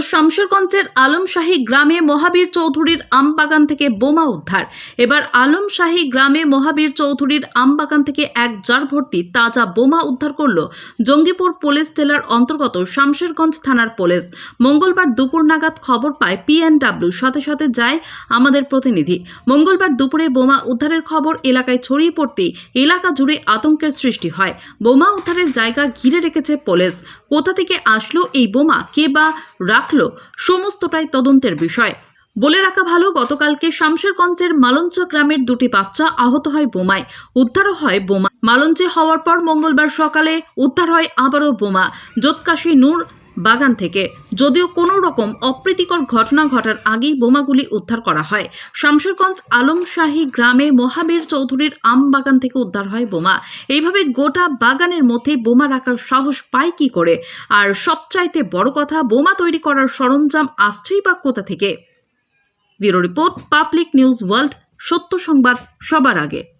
শামশেরগঞ্জের আলমশাহী গ্রামে মহাবীর চৌধুরীর আমবাগান থেকে বোমা উদ্ধার। এবার আলমশাহী গ্রামে মহাবীর চৌধুরীর আমবাগান থেকে এক জার ভর্তি তাজা বোমা উদ্ধার করল জঙ্গিপুর পুলিশ জেলার অন্তর্গত শামশেরগঞ্জ থানার পুলিশ। মঙ্গলবার দুপুর নাগাদ খবর পায় পিএনডাব্লিউ সাথে সাথে যায় আমাদের প্রতিনিধি। মঙ্গলবার দুপুরে বোমা উদ্ধারের খবর এলাকায় ছড়িয়ে পড়তেই এলাকা জুড়ে আতঙ্কের সৃষ্টি হয়। বোমা উদ্ধারের জায়গা ঘিরে রেখেছে পুলিশ। কোথা থেকে আসলো এই বোমা? কে বা রাখল সমস্তটাই তদন্তের বিষয়। বলে রাখা ভালো, গতকালকে শামশেরগঞ্জের মালঞ্চ গ্রামের দুটি বাচ্চা আহত হয় বোমায়। উদ্ধারও হয় বোমা। মালঞ্চে হওয়ার পর মঙ্গলবার সকালে উদ্ধার হয় আবারও বোমা। যোৎকাশি নূর বাগান থেকে। যদিও কোনো রকম অপ্রীতিকর ঘটনা ঘটার আগেই বোমাগুলি উদ্ধার করা হয়। শামশেরগঞ্জ আলমশাহী গ্রামে মহাবীর চৌধুরীর আম বাগান থেকে উদ্ধার হয় বোমা। এইভাবে গোটা বাগানের মধ্যে বোমা রাখার সাহস পায় কি করে? আর সবচাইতে বড় কথা, বোমা তৈরি করার সরঞ্জাম আসছেই বা কোথা থেকে? Bureau report, public news world, সত্য সংবাদ সবার আগে।